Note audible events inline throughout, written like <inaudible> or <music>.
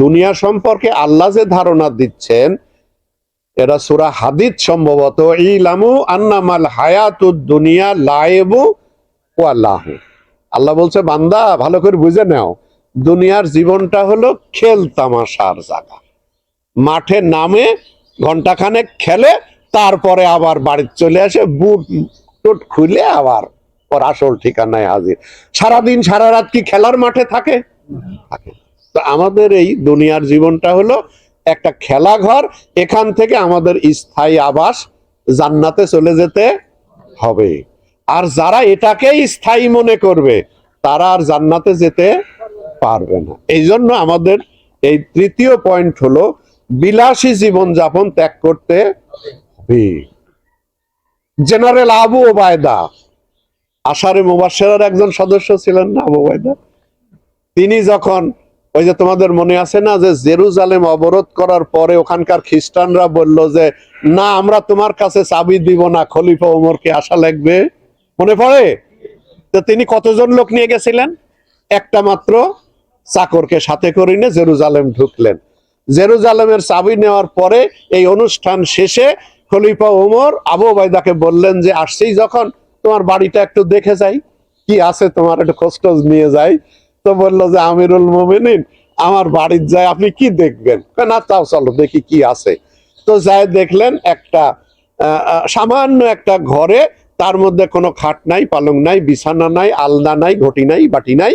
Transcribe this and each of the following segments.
দুনিয়া সম্পর্কে আল্লাহ যে ধারণা দিচ্ছেন এরা সুরা হাদিদ সম্ভবত, ইলামু আন্নামাল হায়াতুদ দুনিয়া লায়েবু ও আল্লাহ আল্লাহ বলছে, বান্দা, ভালো করে বুঝে নাও, দুনিয়ার জীবনটা হলো খেল তামাশার জায়গা। মাঠে নামে ঘন্টাখানেক খেলে, তারপরে আবার বাড়িতে চলে আসে, বুট টুট খুলে আবার ওর আসল ঠিকানায় হাজির। সারাদিন, সারা রাত কি খেলার মাঠে থাকে? থাকে। তো আমাদের এই দুনিয়ার জীবনটা হলো একটা খেলাঘর, এখান থেকে আমাদের স্থায়ী আবাস, জান্নাতে চলে যেতে হবে। আর যারা এটাকেই স্থায়ী মনে করবে, তারা আর জান্নাতে যেতে পারবে না। এই জন্য আমাদের এই তৃতীয় পয়েন্ট হলো বিলাসী জীবন যাপন ত্যাগ করতে হবে। জেনারেল আবু ওবায়দা, আশারে মুবাসেরার একজন সদস্য ছিলেন না আবু ওবায়দা? তিনি যখন ওই যে তোমাদের মনে আছে না যে জেরুজালেম অবরোধ করার পরে ওখানকার খ্রিস্টানরা বলল যে, না, আমরা তোমার কাছে চাবি দিব না, খলিফা ওমরকে আশা লাগবে। মনে পড়ে? তো তিনি কতজন লোক নিয়ে গেছিলেন? একটা মাত্র চাকরকে সাথে করে নিয়ে জেরুজালেম ঢুকলেন। জেরুজালেমের চাবি নেওয়ার পরে এই অনুষ্ঠান শেষে খলিফা ওমর আবু বাইদাকে বললেন যে আসছেই যখন, তোমার বাড়িটা একটু দেখে যাই। কি আছে তোমার? একটু খোঁজ নিয়ে যাই। তো বলল যে আমিরুল মোমিনিন, আমার বাড়ির যায় আপনি কি দেখবেন? না, তাও চলো, দেখি কি আছে। তো যাই দেখলেন একটা সামান্য একটা ঘরে, তার মধ্যে কোনো খাট নাই, পালং নাই, বিছানা নাই, আলনা নাই, ঘটি নাই, বাটি নাই।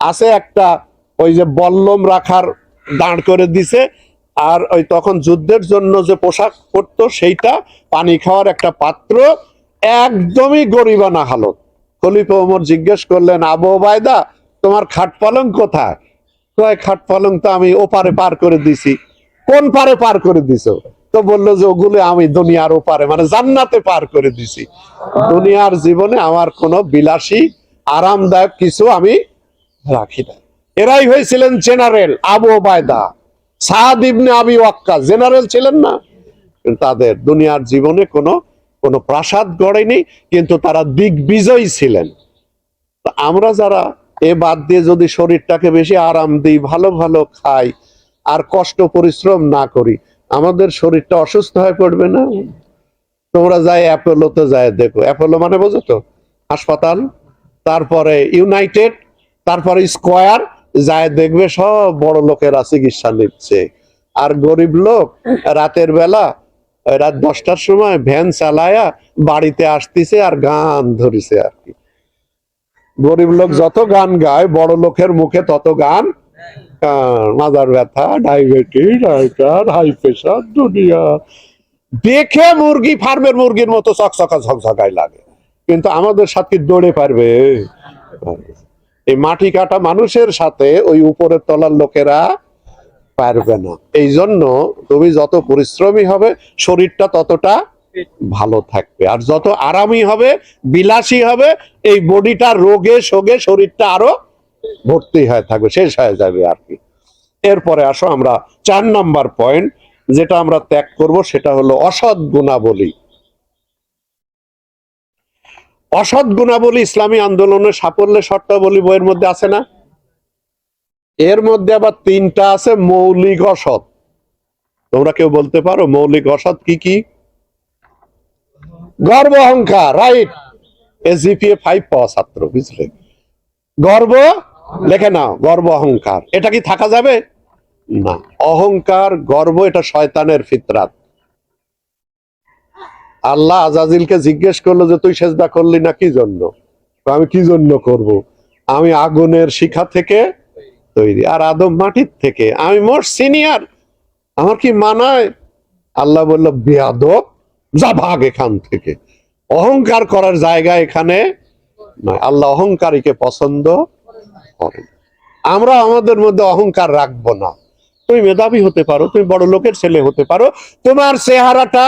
আছে একটা, ওই যে বল্লম রাখার দাঁড় করে দিছে, আর ওই তখন যুদ্ধের জন্য যে পোশাক পরতো, সেইটা পানি খাওয়ার একটা পাত্র, একদমই গরিবানা হালত। খলিফা ওমর জিজ্ঞেস করলেন, আবু ওবায়দা তোমার খাট পালং কোথায়? খাট পালং তো আমি ওপারে পার করে দিছি। কোন পারে পার করে দিছো? তো বলল যে ওগুলো আমি দুনিয়ার ওপারে মানে জান্নাতে পার করে দিছি। দুনিয়ার জীবনে আমার কোনো বিলাসী, আরামদায়ক কিছু আমি রাখি না এরাই হয়েছিলেন জেনারেল আবু বায়দা সাদ ইবনে আবি ওয়াক্কা জেনারেল ছিলেন না? তাদের দুনিয়ার জীবনে কোনো কোনো প্রাসাদ গড়েনি, কিন্তু তারা দিগ্বিজয়ী ছিলেন। আমরা যারা এ বাদ দিয়ে যদি শরীরটাকে বেশি আরাম দিই, ভালো ভালো খাই, আর কষ্ট, পরিশ্রম না করি, আমাদের শরীরটা অসুস্থ হয়ে পড়বে না? তোমরা যাই অ্যাপোলোতে যায় দেখো। অ্যাপোলো মানে বোঝো তো? হাসপাতাল, তারপরে ইউনাইটেড, তারপরে স্কোয়ার, যায় দেখবে সব বড় লোকেরা চিকিৎসা নিচ্ছে। আর গরিব লোক, রাতের বেলা, রাত দশটার সময় ভ্যান চালায়া বাড়িতে আসতেছে আর গান ধরিছে আর কি। গরিব লোক যত গান গায়, বড় লোকের মুখে তত গান। মাজার ব্যথা, ডায়াবেটিস হাই প্রেশার, দুনিয়া। দেখে মুরগি ফার্মের মুরগির মতো চকচকা ঝকঝকাই লাগে। কিন্তু আমাদের সাথে দৌড়ে পারবে? এই মাটি কাটা মানুষের সাথে ওই উপরের তলার লোকেরা পারবে না। এই জন্য তুমি যত পরিশ্রমী হবে, শরীরটা ততটা ভালো থাকবে। আর যত আরামই হবে, বিলাসী হবে, এই বডিটা রোগে শোগে শরীরটা আরও ভর্তি হয়ে থাকবে, শেষ হয়ে যাবে আর কি। এরপরে আসো আমরা চার নাম্বার পয়েন্ট যেটা আমরা ত্যাগ করব, সেটা হলো অসৎ গুণাবলী। অসৎ গুণাবলী ইসলামী আন্দোলনের সাফল্যের শর্তাবলী বইয়ের মধ্যে আছে না? এর মধ্যে আবার তিনটা আছে, মৌলিক অসৎ। তোমরা কেউ বলতে পারো মৌলিক অসৎ কি কি? গর্ব অহংকার রাইট এসজিপিএ ফাইভ পাওয়া ছাত্র, বুঝলে? গর্ব, লেখে না গর্ব অহংকার। এটা কি থাকা যাবে? না। অহংকার, গর্ব, এটা শয়তানের ফিতরাত। আল্লাহ আজাজিলকে জিজ্ঞেস করল যে, তুই সেজদা করলি না, কি জন্য? আমি, কি জন্য করব। আমি আগুনের শিখা থেকে তৈরি। আর আদম মাটির থেকে। আমি মোর সিনিয়র। আমার কি মানায়? আল্লাহ বলল, বেয়াদব যা ভাগ এখান থেকে। অহংকার করার জায়গা এখানে নয়। আল্লাহ অহংকারীকে পছন্দ করেন। আমরা আমাদের মধ্যে অহংকার রাখব না। তুমি মেধাবী হতে পারো তুমি বড় লোকের ছেলে হতে পারো তোমার চেহারাটা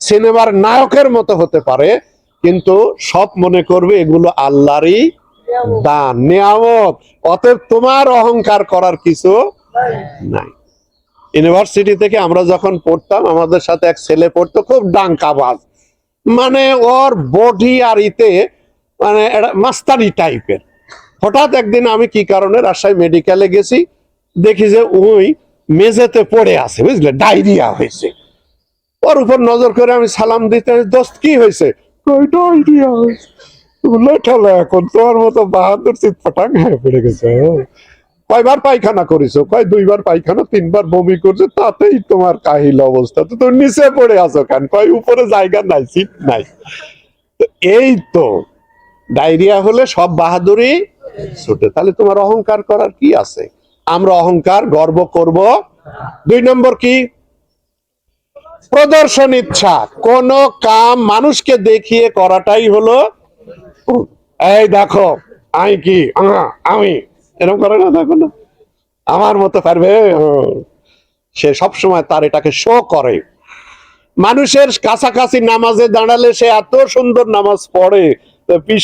সিনেমার নায়কের মতো হতে পারে কিন্তু সব মনে করবে এগুলো আল্লাহরই দান নিয়ামত। অতএব তোমার অহংকার করার কিছু নাই। ইউনিভার্সিটি থেকে আমরা যখন পড়তাম, আমাদের সাথে এক ছেলে পড়তো, খুব ডাঙ্কাবাজ মানে ওর বডি আর ইতে মানে মাস্তানি টাইপের হঠাৎ একদিন আমি কি কারণে রাজশাহী মেডিকেলে গেছি, দেখি যে ওই মেঝেতে পড়ে আছে, বুঝলে, ডায়রিয়া হয়েছে। ওর উপর নজর করে আমি সালাম দিতে, দোস্ত, কি হয়েছে? ডায়রিয়া হয়েছে। এখন তোমার মতো বাহাদুর চিত পটাং হয়ে পড়ে গেছে কয়বার পায়খানা করেছ? কয় দুইবার পায়খানা, তিনবার বমি করছে, তাতেই তোমার কাহিল অবস্থা। তো তুমি নিচে পড়ে আছো কেন? কয়, উপরে জায়গা নাই সিট নাই। এই তো, ডায়রিয়া হলে সব বাহাদুরি ছুটে। তাহলে তোমার অহংকার করার কি আছে? আমরা অহংকার গর্ব করব। দুই নম্বর কি? প্রদর্শন ইচ্ছা। কোন কাম মানুষকে দেখিয়ে করাটাই হলো এই দেখো, আমি কি? আমি। এরকম করে না, দেখো না। আমার মতো পারবে সে সব সময় তার এটাকে শো করে। মানুষের কাছাকাছি নামাজে দাঁড়ালে সে এত সুন্দর নামাজ পড়ে পীর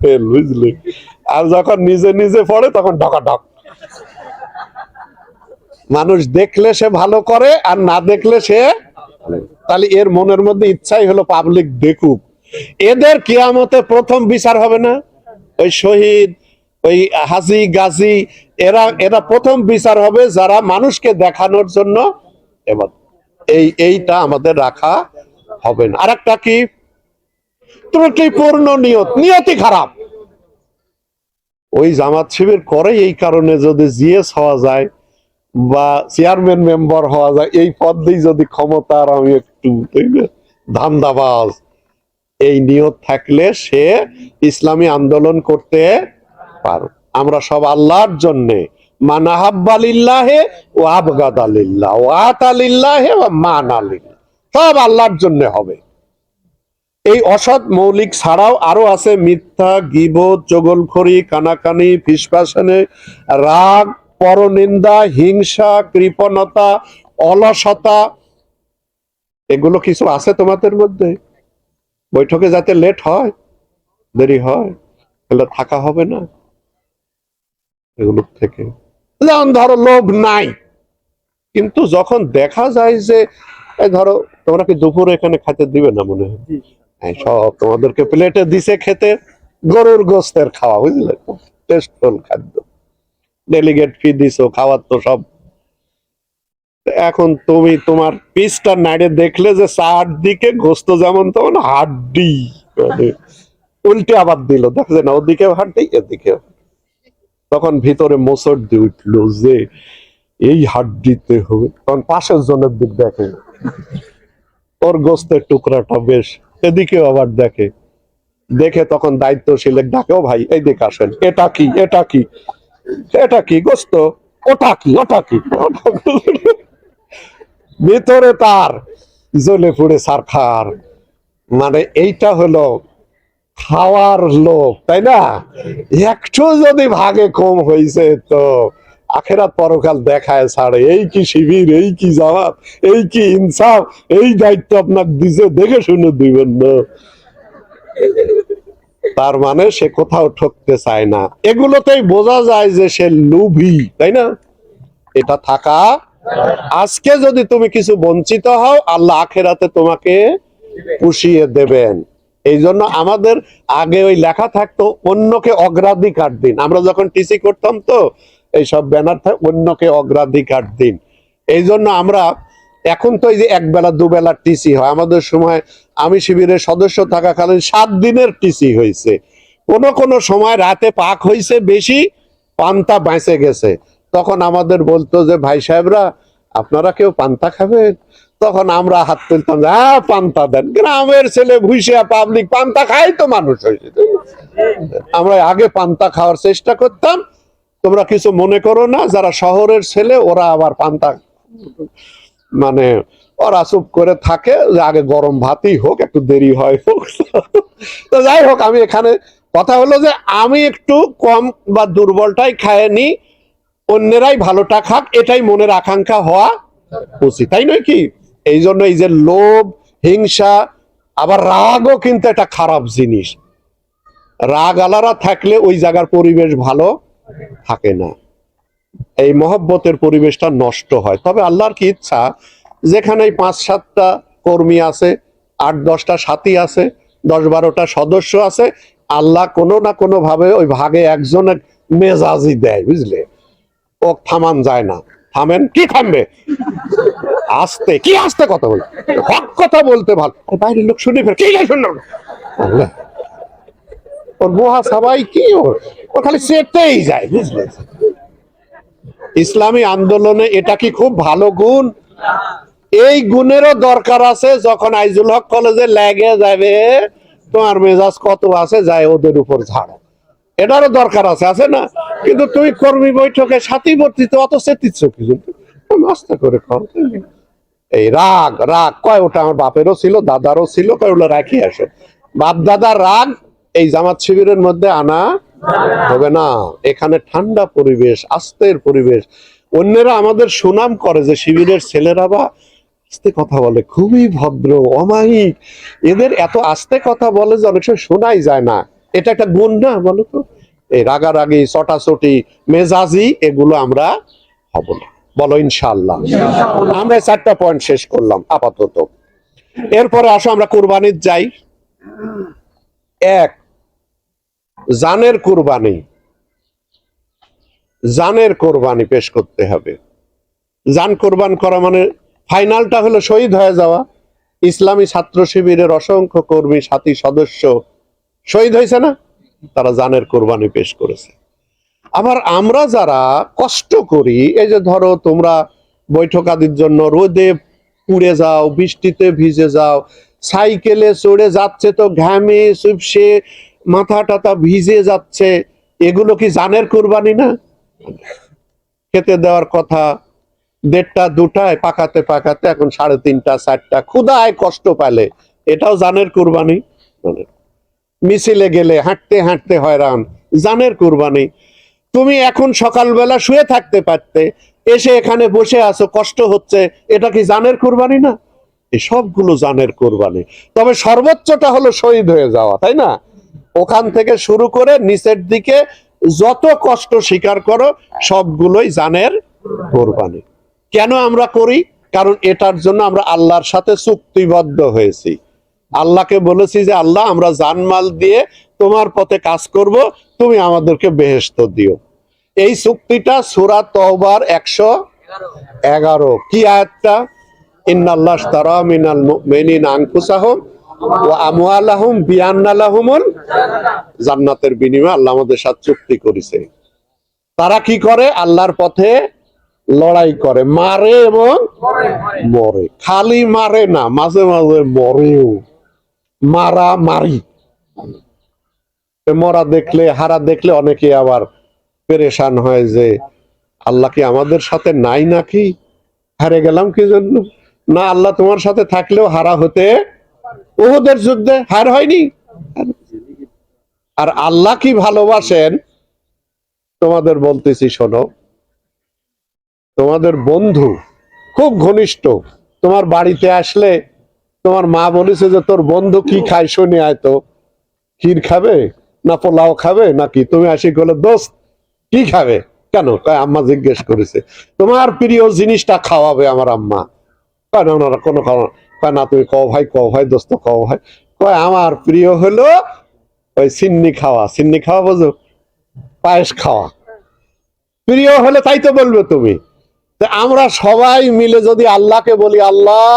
ফেল বুঝলি? আর যখন নিজে নিজে পড়ে, তখন ঢকা, ঢক। মানুষ দেখলে সে ভালো করে, আর না দেখলে সে তাহলে এর মনের মধ্যে ইচ্ছাই হলো পাবলিক দেখুক। এদের কিয়ামতে প্রথম বিচার হবে না? ওই শহীদ ওই হাজি, গাজী, এরা এরা প্রথম বিচার হবে যারা মানুষকে দেখানোর জন্য এই, এইটা আমাদের রাখা হবে না। আর একটা কি? ত্রুটিপূর্ণ নিয়ত। নিয়তি খারাপ। ওই জামাত শিবির করে এই কারণে যদি জিএস হওয়া যায় বা চেয়ারম্যান মেম্বার হওয়া যায়, এই পদ দিয়ে যদি ক্ষমতার আমি একটু ধান্দাবাজ, এই নিয়ত থাকলে সে ইসলামী আন্দোলন করতে পারো। আমরা সব আল্লাহর জন্যে ও মানালিল্লাহ। সব আল্লাহর জন্য হবে। এই অসৎ মৌলিক ছাড়াও আরও আছে মিথ্যা, গিবত, চগলখড়ি, কানাকানি, ফিসফাসনে, রাগ, পরনিন্দা, হিংসা, কৃপণতা, অলসতা। এগুলো কিছু আছে তোমাদের মধ্যে? বৈঠকে যাতে লেট হয়, দেরি হয়, তাহলে থাকা হবে না। এগুলো থেকে। যেমন ধরো লোভ নাই কিন্তু যখন দেখা যায় যে ধরো তোমরা কি দুপুরে এখানে খেতে দিবে না মনে হয়? সব তোমাদেরকে প্লেটে দিছে খেতে গরুর গোস্তের খাওয়া বুঝলে? টেস্টফুল খাদ্য। ডেলিগেট ফি দিছো খাওয়ার তো সব। এখন তুমি তোমার পিসটা নাড়ে দেখলে যে চার দিকে গোস্ত যেমন তেমন হাড্ডি। মানে <laughs> উল্টে আবার দিল। দেখছে না ওদিকে হাড্ডি এদিকে তখন ভিতরে মোসর দিয়ে উঠল যে, এই হাড্ডিতে হবে। তখন পাশের জনের দিক দেখে। ওর গোস্তের টুকরাটা বেশ। এদিকেও আবার দেখে। দেখে তখন দায়িত্বশীল ডাকে, ও ভাই, এই দিকে আসেন। এটা কি? এটা কি? এটা কি গোস্ত? ওটা কি? ওটা কি? ভিতরে তার জ্বলে পুড়ে সারখার। মানে এইটা হলো খাওয়ার লোক, তাই না? একটু যদি ভাগে কম হয়েছে তো আখেরাত পরকাল দেখায় ছাড়ে। এই কি শিবির, এই কি জামাত, এই কি ইনসাফ, এই দায়িত্ব আপনাকে দিছে, দেখে শুনে দিবেন না। তার মানে সে কোথাও ঠকতে চায় না। এগুলোতেই বোঝা যায় যে সে লুভি, তাই না? এটা থাকা আজকে যদি তুমি কিছু বঞ্চিত হও, আল্লাহ আখেরাতে তোমাকে পুষিয়ে দেবেন। এই জন্য আমাদের আগে ওই লেখা থাকতো, অন্যকে অগ্রাধিকার দিন। আমরা যখন টিসি করতাম তো, এইসব ব্যানার থাক অন্যকে অগ্রাধিকার দিন। এই জন্য আমরা এখন তো এই যে এক বেলা দুবেলা টিসি হয়। আমাদের সময় আমি শিবিরের সদস্য থাকাকালীন সাত দিনের টিসি হয়েছে। কোন কোন সময় রাতে পাক হয়েছে বেশি, পান্তা বেঁচে গেছে। তখন আমাদের বলতো যে, ভাই সাহেবরা, আপনারা কেউ পান্তা খাবেন? তখন আমরা হাত তুলতাম হ্যাঁ পান্তা দেন। গ্রামের ছেলে ভুইসিয়া পাবলিক পান্তা খাই তো মানুষ হয়েছে আমরা আগে পান্তা খাওয়ার চেষ্টা করতাম। তোমরা কিছু মনে করো না, যারা শহরের ছেলে, ওরা আবার পান্তা মানে ওরা চুপ করে থাকে, যে আগে গরম ভাতই হোক, একটু দেরি হয় হোক। তো যাই হোক, আমি এখানে কথা হলো যে, আমি একটু কম বা দুর্বলটাই খায়নি অন্যেরাই ভালোটা খাক, এটাই মনের আকাঙ্ক্ষা হওয়া উচিত। তাই নয় কি? এই জন্য এই যে লোভ, হিংসা, আবার রাগও কিন্তু একটা খারাপ জিনিস। রাগ আলারা থাকলে ওই জায়গার পরিবেশ ভালো থাকে না। এই মহব্বতের পরিবেশটা নষ্ট হয়। তবে আল্লাহর কি ইচ্ছা? যেখানে পাঁচ, সাতটা কর্মী আছে, আট, দশটা সাথী আছে, দশ, বারোটা সদস্য আছে, আল্লাহ কোনো না কোনো ভাবে ওই ভাগে একজনের মেজাজি দেয়, বুঝলে? ও থামান যায় না। থামেন, কি থামবে? আস্তে, কি আস্তে কথা বল? হক কথা বলতে ভালো বাইরের লোক শুনে ফের কি ওর মহা সবাই কি ওর? ও খালি যায়, বুঝলে? ইসলামী আন্দোলনে এটা কি খুব ভালো গুণ? এই গুণেরও দরকার আছে যখন আইজুল হক কলেজে লেগে যাবে, তোমার মেজাজ কত আছে, যায় ওদের উপর ঝাড়ো। এটারও দরকার আছে আছে না? কিন্তু তুই কর্মী বৈঠকে সাথী বর্তিতে অত চেতিচ্ছ কি করে কর এই রাগ রাগ, কয় ওটা আমার বাপেরও ছিল, দাদারও ছিল, কয় ওগুলো রাখি আসো। বাপ দাদার রাগ এই জামাত শিবিরের মধ্যে আনা হবে না। এখানে ঠান্ডা পরিবেশ, আস্তের পরিবেশ। অন্যেরা আমাদের সুনাম করে যে শিবিরের ছেলেরা বা আস্তে কথা বলে, খুবই ভদ্র, অমায়িক। এদের এত আস্তে কথা বলে যে অনেক সময় শোনাই যায় না। এটা একটা গুণ না বলো তো এই রাগারাগি চটাচটি মেজাজি এগুলো আমরা হব না। বলো ইনশাল্লাহ আমরা চারটা পয়েন্ট শেষ করলাম আপাতত। এরপরে আসো আমরা কোরবানির যাই। এক জানের কোরবানি। জানের কোরবানি পেশ করতে হবে। জান কোরবান করা মানে ফাইনালটা হলো শহীদ হয়ে যাওয়া। ইসলামী ছাত্র শিবিরের অসংখ্য কর্মী সাথী সদস্য শহীদ হয়েছে না? তারা জানের কোরবানি পেশ করেছে। আবার আমরা যারা কষ্ট করি, এই যে ধরো তোমরা বৈঠক আদির জন্য রোদে পুড়ে যাও, বৃষ্টিতে ভিজে যাও, সাইকেলে চড়ে যাচ্ছে তো ঘামে চুপসে, মাথা টাথা ভিজে যাচ্ছে, এগুলো কি জানের কোরবানি না? খেতে দেওয়ার কথা, দেড়টা দুটায় পাকাতে পাকাতে এখন সাড়ে তিনটা, চারটা, ক্ষুদায় কষ্ট পালে এটাও জানের কোরবানি। মিছিলে গেলে হাঁটতে হাঁটতে হয়রান, জানের কোরবানি। তুমি এখন সকালবেলা শুয়ে থাকতে পারতে, এসে এখানে বসে আছো, কষ্ট হচ্ছে, এটা কি জানের কোরবানি না? সবগুলো জানের কোরবানি। তবে সর্বোচ্চটা হলো শহীদ হয়ে যাওয়া, তাই না? ওখান থেকে শুরু করে নিচের দিকে যত কষ্ট স্বীকার করো, সবগুলোই জানের কোরবানি। কেন আমরা করি? কারণ এটার জন্য আমরা আল্লাহর সাথে চুক্তিবদ্ধ হয়েছি। আল্লাহকে বলেছি যে, আল্লাহ, আমরা জানমাল দিয়ে তোমার পথে কাজ করব, তুমি আমাদেরকে বেহেস্ত দিও। এই চুক্তিটা সুরা তওবার একশো এগারো। কি আয়াতটা? ইন্নাল্লাহ তারা মিনাল আমওয়ালাহুম বিআন্না জান্নাতের বিনিময়ে আল্লাহ আমাদের সাথে চুক্তি করেছে। তারা কি করে? আল্লাহর পথে লড়াই করে। মারে এবং মরে। খালি মারে না, মাঝে মাঝে মরেও। মারা মারি মরা দেখলে, হারা দেখলে অনেকে আবার পেরেশান হয় যে, আল্লাহ কি আমাদের সাথে নাই নাকি? হারে গেলাম কি জন্য? না, আল্লাহ তোমার সাথে থাকলেও হারা হতে ওদের যুদ্ধে হার হয়নি। আর আল্লাহ কি ভালোবাসেন? তোমাদের বলতেছি, শোনো। তোমাদের বন্ধু খুব ঘনিষ্ঠ। তোমার বাড়িতে আসলে তোমার মা বলেছে যে, তোর বন্ধু কি খায় শুনে আয় তো। ক্ষীর খাবে না পোলাও খাবে নাকি? তুমি আসি বলে দোস্ত, কি খাবে? কেন? কয় আম্মা জিজ্ঞেস করেছে। তোমার প্রিয় জিনিসটা খাওয়াবে আমার আম্মা। ওনারা কোনো কয়, না, তুমি ভাই ভাই, দোস্ত ভাই। কয়, আমার প্রিয় হলো ওই সিন্নি খাওয়া। সিন্নি খাওয়া বোঝো? পায়েস খাওয়া। প্রিয় হলে তাই তো বলবে তুমি। আমরা সবাই মিলে যদি আল্লাহকে বলি, আল্লাহ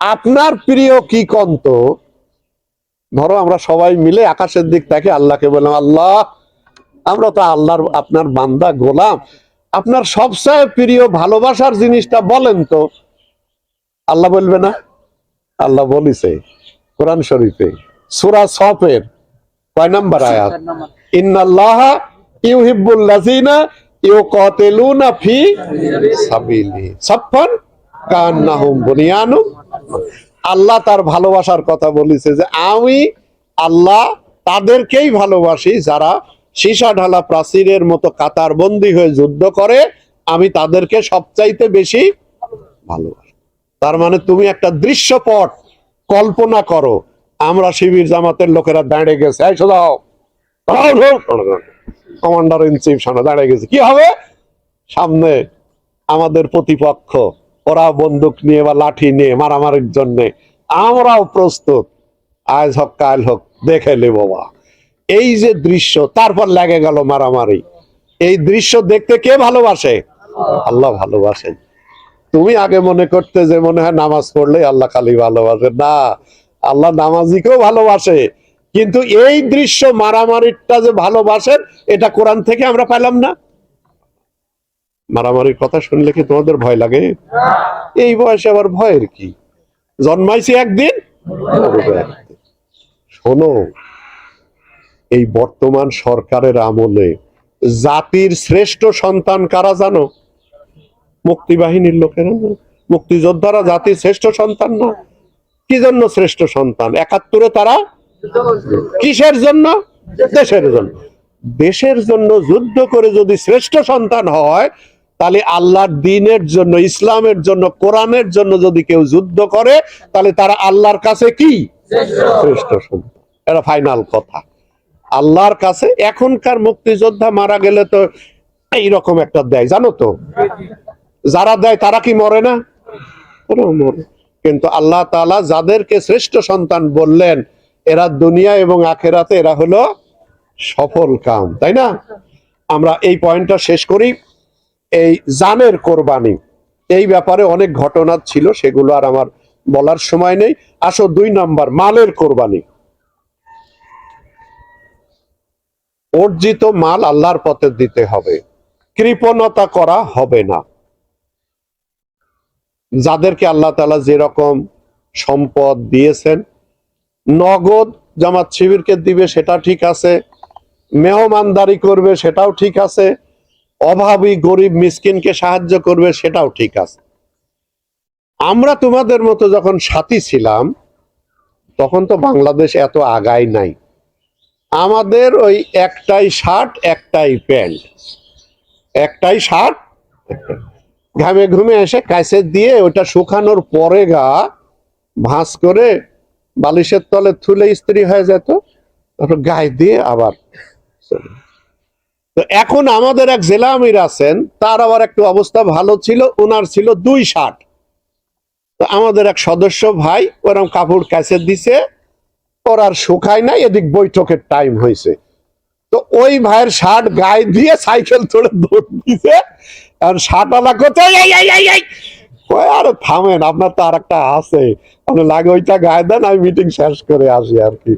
আপনার প্রিয় কি কন্ত? ধরো আমরা সবাই মিলে আকাশের দিক থেকে আল্লাহকে বললাম আল্লাহ আমরা তো আল্লাহর আপনার বান্দা গোলাম। আপনার সবচেয়ে প্রিয় ভালোবাসার জিনিসটা বলেন তো। আল্লাহ বলবে না। আল্লাহ বলিছে কোরআন শরীফে সুরা সফের কয় নাম্বার আয়াত? ইন্নাল্লাহ ইউহিব্বুল লাযিনা ইউকাতিলুনা ফি সাবিলি সাফান কান্নাহুম বুনিয়ানুম আল্লাহ তার ভালোবাসার কথা বলেছে যে আমি আল্লাহ তাদেরকেই ভালোবাসি, যারা সীসা ঢালা প্রাচীরের মতো কাতার বন্দী হয়ে যুদ্ধ করে, আমি তাদেরকে সবচাইতে বেশি ভালোবাসি। তার মানে তুমি একটা দৃশ্যপট কল্পনা করো, আমরা শিবির জামাতের লোকেরা দাঁড়িয়ে গেছে। কমান্ডার ইন চিফ সামনে দাঁড়িয়ে গেছে। কি হবে? সামনে আমাদের প্রতিপক্ষ ওরা বন্দুক নিয়ে বা লাঠি নিয়ে মারামারির জন্য। আমরাও প্রস্তুত। আজ হোক, কাল হোক, দেখে নে বাবা এই যে দৃশ্য, তারপর লেগে গেল মারামারি। এই দৃশ্য দেখতে কে ভালোবাসে? আল্লাহ ভালোবাসেন। তুমি আগে মনে করতে যে মনে হয় নামাজ পড়লেই আল্লাহ খালি ভালোবাসে। না, আল্লাহ নামাজিকেও ভালোবাসে। কিন্তু এই দৃশ্য মারামারিটা যে ভালোবাসেন, এটা কোরআন থেকে আমরা পেলাম না। মারামারির কথা শুনলে কি তোমাদের ভয় লাগে? এই বয়সে আবার ভয়ের কি? জন্মাইছি একদিন? শোনো, এই বর্তমান সরকারের আমলে জাতির শ্রেষ্ঠ সন্তান কারা জানো? মুক্তিবাহিনীর লোকেরা না মুক্তিযোদ্ধারা জাতির শ্রেষ্ঠ সন্তান না? কি জন্য শ্রেষ্ঠ সন্তান? একাত্তরে তারা কিসের জন্য? দেশের জন্য। দেশের জন্য যুদ্ধ করে যদি শ্রেষ্ঠ সন্তান হয় তাহলে আল্লাহর দিনের জন্য ইসলামের জন্য কোরআনের জন্য যদি কেউ যুদ্ধ করে তাহলে তারা আল্লাহর কাছে কি? শ্রেষ্ঠ। এটা ফাইনাল কথা। আল্লাহর কাছে এখনকার মুক্তিযোদ্ধা মারা গেলে তো এইরকম একটা দেয় জানো তো? যারা দেয় তারা কি মরে না? মরে। কিন্তু আল্লাহ তাআলা যাদেরকে শ্রেষ্ঠ সন্তান বললেন এরা দুনিয়া এবং আখেরাতে এরা হলো সফল কাম তাই না? আমরা এই পয়েন্টটা শেষ করি। এই জানের কোরবানি, এই ব্যাপারে অনেক ঘটনা ছিল, সেগুলো আর আমার বলার সময় নেই। আসো দুই নাম্বার, মালের কোরবানি। অর্জিত মাল আল্লাহর পথে দিতে হবে, কৃপণতা করা হবে না। যাদেরকে আল্লাহ তালা যেরকম সম্পদ দিয়েছেন, নগদ জামাত শিবিরকে দিবে সেটা ঠিক আছে, মেহমানদারি করবে সেটাও ঠিক আছে অভাবী গরিব মিসকিনকে সাহায্য করবে, সেটাও ঠিক আছে। আমরা তোমাদের মতো যখন সাথী ছিলাম, তখন তো বাংলাদেশ এত আগাই নাই। আমাদের ওই একটাই শার্ট, একটাই প্যান্ট। একটাই শার্ট, ঘামে ঘুমে এসে কাছে দিয়ে ওটা শুকানোর পরে গা ভাঁজ করে বালিশের তলে থুলে স্ত্রী হয়ে যেত, তারপর গায়ে দিয়ে আবার। তো এখন আমাদের এক জেলা আমির আছেন তার আবার একটু অবস্থা ভালো ছিল ওনার ছিল দুই শার্ট। তো আমাদের এক সদস্য ভাই ওরম কাপড় কাছে দিছে ওর আর শুকায় নাই এদিক বৈঠকের টাইম হয়েছে। তো ওই ভাইয়ের শার্ট গায়ে দিয়ে সাইকেল তোড়ে দৌড় দিছে আর শার্ট আলা। কয়, আরে থামেন আপনার তো আর একটা আছে। আপনি লাগে ওইটা গায়ে দেন আমি মিটিং শেষ করে আসি আর কি।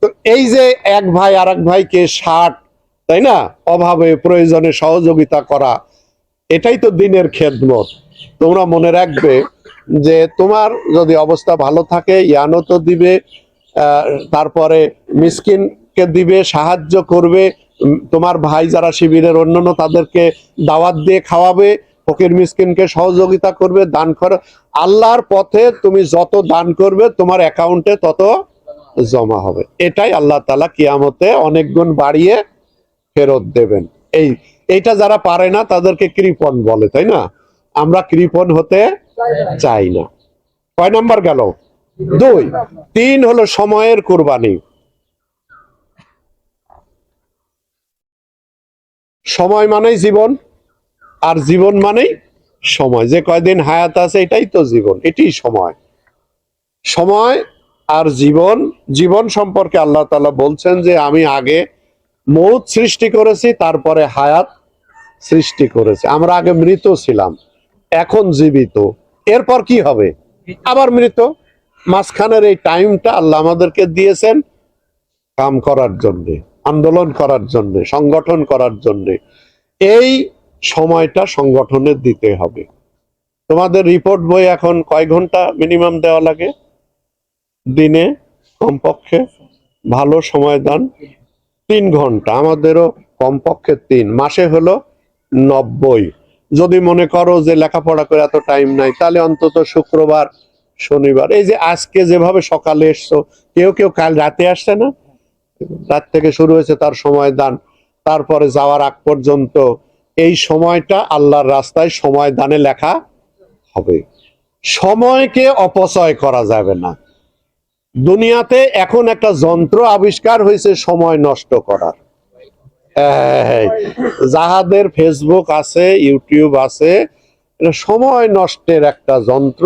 তো এই যে এক ভাই আর এক ভাইকে শার্ট তাই না? অভাবে, প্রয়োজনে সহযোগিতা করা, এটাই তো দিনের খেদমত। তোমরা মনে রাখবে যে তোমার যদি অবস্থা ভালো থাকে ইয়ানো তো দিবে তারপরে মিসকিনকে দিবে, সাহায্য করবে তোমার ভাই যারা শিবিরের অন্যান্য তাদেরকে দাওয়াত দিয়ে খাওয়াবে, ফকির মিসকিনকে সহযোগিতা করবে, দান কর, আল্লাহর পথে তুমি যত দান করবে, তোমার অ্যাকাউন্টে তত জমা হবে। এটাই আল্লাহ তালা কিয়ামতে অনেক গুণ বাড়িয়ে ফেরত দেবেন। এই, এইটা যারা পারে না, তাদেরকে কৃপণ বলে, তাই না? আমরা কৃপণ হতে চাই না। কয় নাম্বার গেল? দুই। তিন হলো সময়ের কোরবানি। সময় মানেই জীবন, আর জীবন মানেই সময়। যে কয়দিন হায়াত আছে, এটাই তো জীবন, এটি সময়। সময় আর জীবন জীবন সম্পর্কে আল্লাহ তালা বলছেন যে, আমি আগে মৌত সৃষ্টি করেছি, তারপরে হায়াত সৃষ্টি করেছি। আমরা আগে মৃত ছিলাম, এখন জীবিত। এরপর কি হবে? আবার মৃত? মাঝখানের এই টাইমটা আল্লাহ আমাদেরকে দিয়েছেন কাম করার জন্য, আন্দোলন করার জন্য, সংগঠন করার জন্য। এই সময়টা সংগঠনের দিতে হবে। তোমাদের রিপোর্ট বই এখন কয় ঘণ্টা মিনিমাম দেওয়া লাগে? দিনে, কমপক্ষে ভালো সময় দান। তিন ঘণ্টা, আমাদেরও কমপক্ষে তিন। মাসে হলো নব্বই। যদি মনে করো যে লেখাপড়া করে এত টাইম নাই, তাহলে অন্তত শুক্রবার, শনিবার, এই যে আজকে যেভাবে সকালে এসছো, কেউ কেউ কাল রাতে আসছে না? রাত থেকে শুরু হয়েছে, তার সময় দান। তারপরে যাওয়ার আগ পর্যন্ত এই সময়টা আল্লাহর রাস্তায় সময় দানে লেখা হবে। সময়কে অপচয় করা যাবে না। দুনিয়াতে এখন একটা যন্ত্র আবিষ্কার হয়েছে, সময় নষ্ট করার। যাহাদের ফেসবুক আছে ইউটিউব আছে সময় নষ্টের একটা যন্ত্র।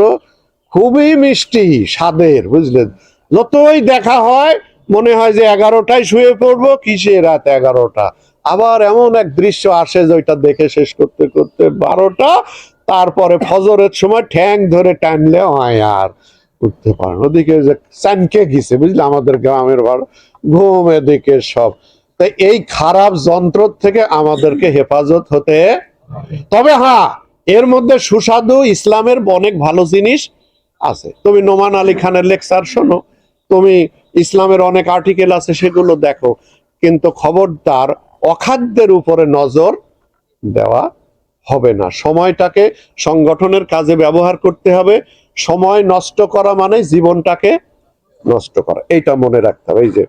খুবই মিষ্টি স্বাদের, বুঝলেন? যতই দেখা হয়, মনে হয় যে এগারোটায় শুয়ে পড়ব কিসে রাত এগারোটা? আবার এমন এক দৃশ্য আসে যে ওইটা দেখে শেষ করতে করতে বারোটা, তারপরে ফজরের সময় ঠ্যাং ধরে টানলে হয় আর। উঠতে পারে না। ওদিকে যে চানকে গেছে, বুঝলে? আমাদের গ্রামের ভাড়া ঘুম এদিকে সব। তাই এই খারাপ যন্ত্র থেকে আমাদেরকে হেফাজত হতে তবে হ্যাঁ এর মধ্যে সুস্বাদু ইসলামের অনেক ভালো জিনিস আছে। তুমি নোমান আলী খানের লেকচার শোনো, তুমি ইসলামের অনেক আর্টিকেল আছে, সেগুলো দেখো। কিন্তু খবরদার অখাদ্যের উপরে নজর দেওয়া হবে না। সময়টাকে সংগঠনের কাজে ব্যবহার করতে হবে সময় নষ্ট করা মানে জীবনটাকে নষ্ট করা। এইটা মনে রাখতে হবে এই যে